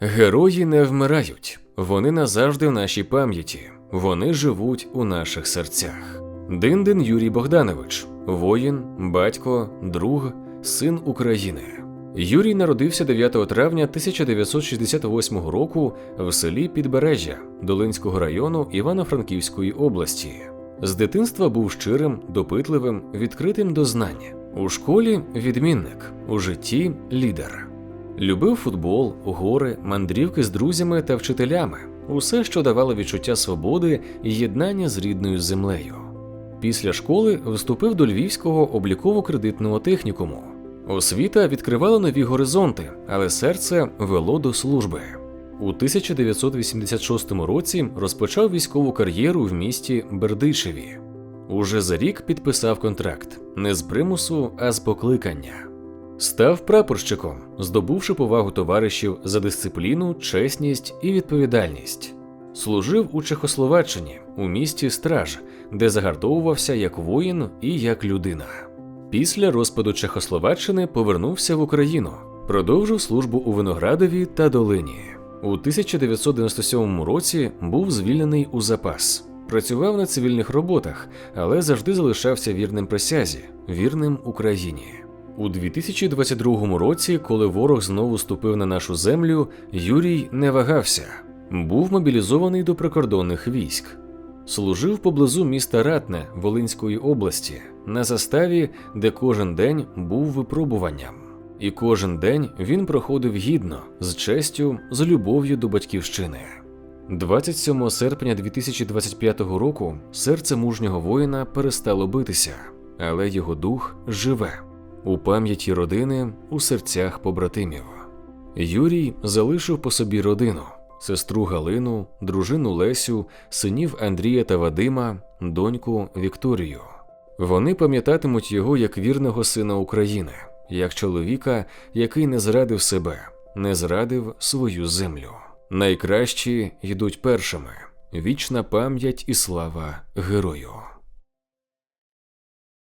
Герої не вмирають, вони назавжди в нашій пам'яті, вони живуть у наших серцях. Диндин Юрій Богданович, воїн, батько, друг, син України. Юрій народився 9 травня 1968 року в селі Підбережжя Долинського району Івано-Франківської області. З дитинства був щирим, допитливим, відкритим до знань. У школі відмінник, у житті лідер. Любив футбол, гори, мандрівки з друзями та вчителями, усе, що давало відчуття свободи і єднання з рідною землею. Після школи вступив до Львівського обліково-кредитного технікуму. Освіта відкривала нові горизонти, але серце вело до служби. У 1986 році розпочав військову кар'єру в місті Бердичеві. Уже за рік підписав контракт не з примусу, а з покликання. Став прапорщиком, здобувши повагу товаришів за дисципліну, чесність і відповідальність. Служив у Чехословаччині у місті Страж, де загартовувався як воїн і як людина. Після розпаду Чехословаччини повернувся в Україну, продовжив службу у Виноградові та Долині. У 1997 році був звільнений у запас. Працював на цивільних роботах, але завжди залишався вірним присязі, вірним Україні. У 2022 році, коли ворог знову ступив на нашу землю, Юрій не вагався. Був мобілізований до прикордонних військ. Служив поблизу міста Ратне Волинської області на заставі, де кожен день був випробуванням. І кожен день він проходив гідно, з честю, з любов'ю до батьківщини. 27 серпня 2025 року серце мужнього воїна перестало битися, але його дух живе у пам'яті родини, у серцях побратимів. Юрій залишив по собі родину, сестру Галину, дружину Лесю, синів Андрія та Вадима, доньку Вікторію. Вони пам'ятатимуть його як вірного сина України, як чоловіка, який не зрадив себе, не зрадив свою землю. Найкращі йдуть першими. Вічна пам'ять і слава герою.